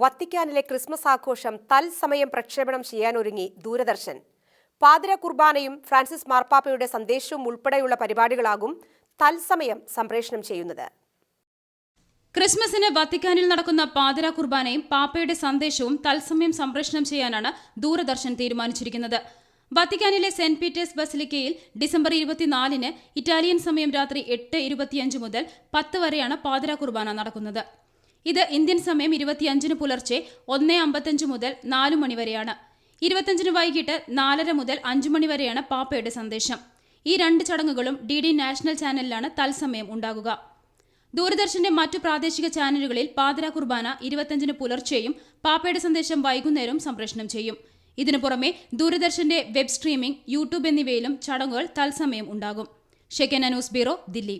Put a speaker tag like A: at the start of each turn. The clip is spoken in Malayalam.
A: വത്തിക്കാനിലെ ക്രിസ്മസ് ആഘോഷം തൽസമയം പ്രക്ഷേപണം ചെയ്യാനൊരുങ്ങി ദൂരദർശൻ. പാതിര കുർബാനയും ഫ്രാൻസിസ് മാർപ്പാപ്പയുടെ സന്ദേശവും ഉൾപ്പെടെയുള്ള പരിപാടികളാകും തൽസമയം സംപ്രേഷണം ചെയ്യുന്നത്.
B: ക്രിസ്മസിന് വത്തിക്കാനിൽ നടക്കുന്ന പാതിര കുർബാനയും പാപ്പയുടെ സന്ദേശവും തത്സമയം സംപ്രേഷണം ചെയ്യാനാണ് ദൂരദർശൻ തീരുമാനിച്ചിരിക്കുന്നത്. വത്തിക്കാനിലെ സെന്റ് പീറ്റേഴ്സ് ബസിലിക്കയിൽ ഡിസംബർ ഇരുപത്തിനാലിന് ഇറ്റാലിയൻ സമയം രാത്രി എട്ട് ഇരുപത്തിയഞ്ച് മുതൽ പത്ത് വരെയാണ് പാതിര കുർബാന നടക്കുന്നത്. ഇത് ഇന്ത്യൻ സമയം ഇരുപത്തിയഞ്ചിന് പുലർച്ചെ ഒന്ന് അമ്പത്തഞ്ച് മുതൽ നാല് മണിവരെയാണ് ഇരുപത്തിയഞ്ചിന് വൈകിട്ട് നാലര മുതൽ അഞ്ചു മണിവരെയാണ് പാപ്പയുടെ സന്ദേശം. ഈ രണ്ട് ചടങ്ങുകളും ഡി ഡി നാഷണൽ ചാനലിലാണ് തത്സമയം ഉണ്ടാകുക. ദൂരദർശന്റെ മറ്റു പ്രാദേശിക ചാനലുകളിൽ പാതിര കുർബാന ഇരുപത്തിയഞ്ചിന് പുലർച്ചെയും പാപ്പയുടെ സന്ദേശം വൈകുന്നേരവും സംപ്രേഷണം ചെയ്യും. ഇതിനു പുറമെ ദൂരദർശന്റെ വെബ് സ്ട്രീമിംഗ് യൂട്യൂബ് എന്നിവയിലും ചടങ്ങുകൾ തത്സമയം ഉണ്ടാകും. Shekinah news bureau Delhi.